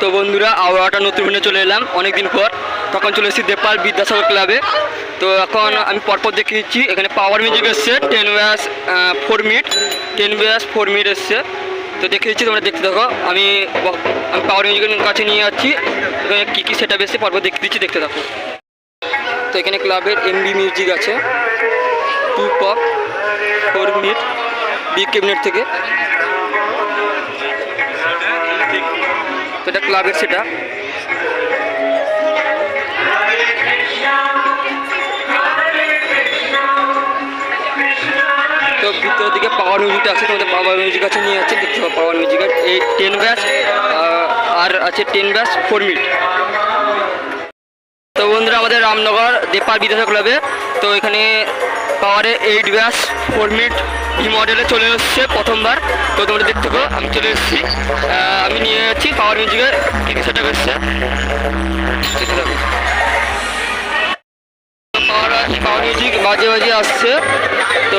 তো বন্ধুরা আবার একটা নতুন ভিডিও চলে এলাম অনেক দিন পর। তখন চলে এসেছি দেপাল বিদ্যাসাগর ক্লাবে তো এখন আমি পরপর দেখে দিচ্ছি এখানে পাওয়ার মিউজিক এসছে ten bass four minute ten bass four minute এসছে। তো দেখে দিচ্ছি তোমরা দেখতে থাকো। আমি আমি পাওয়ার মিউজিকের কাছে নিয়ে যাচ্ছি, এখানে কী কী সেটা বেশি পরপর দেখে দিচ্ছি, দেখতে থাকো। তো এখানে ক্লাবের এমবি মিউজিক আছে। Two pop four minute B cabinet থেকে। তো এটা ক্লাবের সেটা। তো ভিতরের দিকে পাওয়ার মিউজিকটা আছে, তোমাদের পাওয়ার মিউজিক আছে নিয়ে আছে দেখতে পাবো পাওয়ার মিউজিকের এই টেন ব্যাস আর আছে টেন ব্যাস ফোর মিনিট তো বন্ধুরা, আমাদের রামনগর দেপাল বিদ্যাসাগর ক্লাবে তো এখানে পাওয়ারে এইট ব্যাস ফোর মিনিট ই মডেলে চলে এসছে প্রথমবার। তো তোমরা দেখতে পাবো আমি চলে এসেছি। আমি নিয়ে যাচ্ছি পাওয়ার মিউজিকের কী সেটা এসছে। পাওয়ার মিউজিক বাজে বাজে আসছে। তো